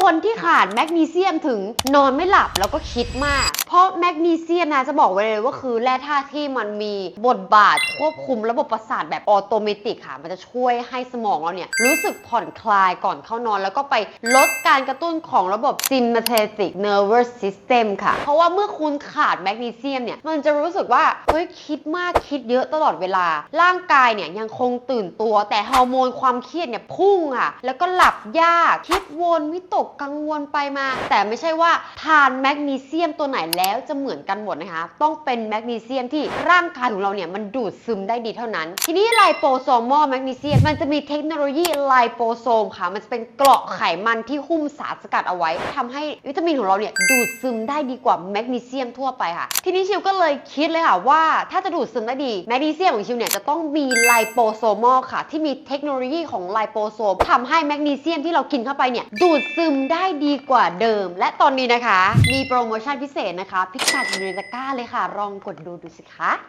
คนที่ขาดแมกนีเซียมถึงนอนไม่หลับแล้วก็คิดมาก ราะแมกนีเซียมนะจะบอกไว้เลยว่าคือแร่ธาตุที่มันมีบทบาทควบคุมระบบประสาทแบบออโตเมติกค่ะ มันจะช่วยให้สมองเราเนี่ย รู้สึกผ่อนคลายก่อนเข้านอน แล้วก็ไปลดการกระตุ้นของระบบ sympathetic nervous system ค่ะ เพราะว่าเมื่อคุณขาดแมกนีเซียมเนี่ย มันจะรู้สึกว่า เฮ้ย คิดมากคิดเยอะตลอดเวลา ร่างกายเนี่ยยังคงตื่นตัว แต่ฮอร์โมนความเครียดเนี่ยพุ่งค่ะ แล้วก็หลับยาก คิดวนวิตกกังวลไปมา แต่ไม่ใช่ว่าทานแมกนีเซียมตัวไหนแล้วแล้วจะเหมือนกันหมดนะคะ ต้องเป็นแมกนีเซียมที่ร่างกายของเราเนี่ยมันดูดซึมได้ดีเท่านั้น ทีนี้ไลโปโซมอลแมกนีเซียมมันจะมีเทคโนโลยีไลโปโซมค่ะ มันจะเป็นเกราะไขมันที่หุ้มสารสกัดเอาไว้ทำให้วิตามินของเราเนี่ยดูดซึมได้ดีกว่าแมกนีเซียมทั่วไปค่ะ ทีนี้ชิวก็เลยคิดเลยค่ะว่าถ้าจะดูดซึมได้ดีแมกนีเซียมของชิวเนี่ยจะต้องมีไลโปโซมอลค่ะ ที่มีเทคโนโลยีของไลโปโซมทำให้แมกนีเซียมที่เรากินเข้าไปเนี่ยดูดซึมได้ดีกว่าเดิม และตอนนี้นะคะ มีโปรโมชั่นพิเศษนะคะนะคะ พิกัดอยู่ในตะกร้าเลยค่ะลองกดดูดูสิคะ